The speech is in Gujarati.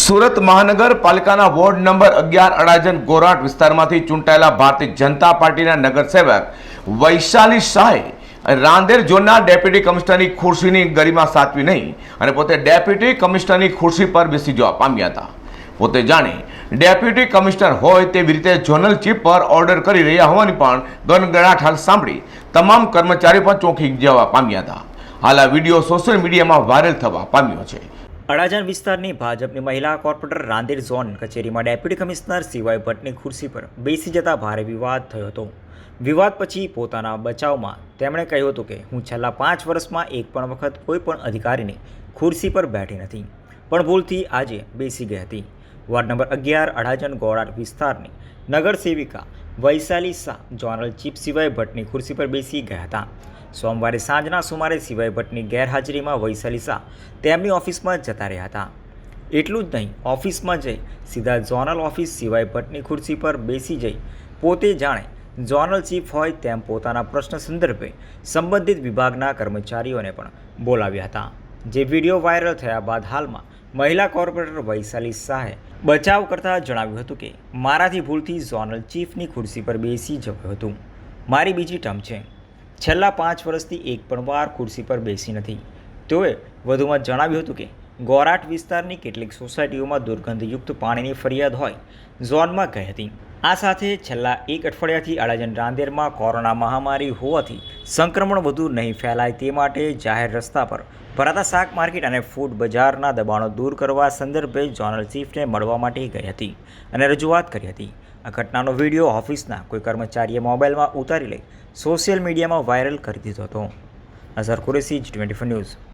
સુરત મહાનગરપાલિકાના વોર્ડ નંબર અગિયાર અડાજન ગોરાટ વિસ્તારમાંથી ચૂંટાયેલા ભારતીય જનતા પાર્ટીના નગરસેવક વૈશાલી શાહે રાંદેર ઝોનના ડેપ્યુટી કમિશનરની ખુરશીની ગરિમા સાચવી નહીં અને પોતે ડેપ્યુટી કમિશનરની ખુરશી પર બેસી જવા પામ્યા હતા. પોતે જાણે ડેપ્યુટી કમિશનર હોય તેવી રીતે ઝોનલ ચીફ પર ઓર્ડર કરી રહ્યા હોવાની પણ ગણગણાટ હાલ સાંભળી તમામ કર્મચારીઓ પણ ચોંકી જવા પામ્યા હતા. હાલ આ વીડિયો સોશિયલ મીડિયામાં વાયરલ થવા પામ્યો છે. અડાજણ વિસ્તારની ભાજપની મહિલા કોર્પોરેટર રાંદેર ઝોન કચેરીમાં ડેપ્યુટી કમિશનર સિવાય ભટ્ટની ખુરશી પર બેસી જતા ભારે વિવાદ થયો હતો. વિવાદ પછી પોતાના બચાવમાં તેમણે કહ્યું હતું કે, હું છેલ્લા પાંચ વર્ષમાં એક પણ વખત કોઈ પણ અધિકારીની ખુરશી પર બેઠી નથી, પણ ભૂલથી આજે બેસી ગઈ હતી. વોર્ડ નંબર અગિયાર, અડાજણ ગોળાટ વિસ્તારની નગર સેવિકા વૈશાલી શાહ જોનરલ ચીફ સિવાય ભટ્ટની ખુરશી પર બેસી ગયા હતા. સોમવારે સાંજના સુમારે સિવાય ભટ્ટની ગેરહાજરીમાં વૈશાલી શાહ તેમની ઓફિસમાં જતા રહ્યા હતા. એટલું જ નહીં, ઓફિસમાં જઈ સીધા ઝોનલ ઓફિસ સિવાય ભટ્ટની ખુરશી પર બેસી જઈ પોતે જાણે ઝોનલ ચીફ હોય તેમ પોતાના પ્રશ્ન સંદર્ભે સંબંધિત વિભાગના કર્મચારીઓને પણ બોલાવ્યા હતા. જે વીડિયો વાયરલ થયા બાદ હાલમાં મહિલા કોર્પોરેટર વૈશાલી શાહે બચાવ કરતાં જણાવ્યું હતું કે, મારાથી ભૂલથી ઝોનલ ચીફની ખુરશી પર બેસી જવું હતું. મારી બીજી ટર્મ છે. છેલ્લા પાંચ વર્ષથી એક પણ વાર ખુરશી પર બેસી નથી. તેઓએ વધુમાં જણાવ્યું હતું કે ગોરાટ વિસ્તારની કેટલીક સોસાયટીઓમાં દુર્ગંધયુક્ત પાણીની ફરિયાદ હોય, ઝોનમાં ગઈ હતી. આ સાથે છેલ્લા એક અઠવાડિયાથી આળાજન રાંદેરમાં કોરોના મહામારી હોવાથી સંક્રમણ વધુ નહીં ફેલાય તે માટે જાહેર રસ્તા પર ભરાતા શાક માર્કેટ અને ફૂડ બજારના દબાણો દૂર કરવા સંદર્ભે ઝોનલ ચીફને મળવા માટે ગઈ હતી અને રજૂઆત કરી હતી. આ ઘટનાનો વીડિયો ઓફિસના કોઈ કર્મચારીએ મોબાઈલમાં ઉતારી લઈ સોશિયલ મીડિયામાં વાયરલ કરી દીધો હતો. અઝર કુરેસી જ ટ્વેન્ટી ન્યૂઝ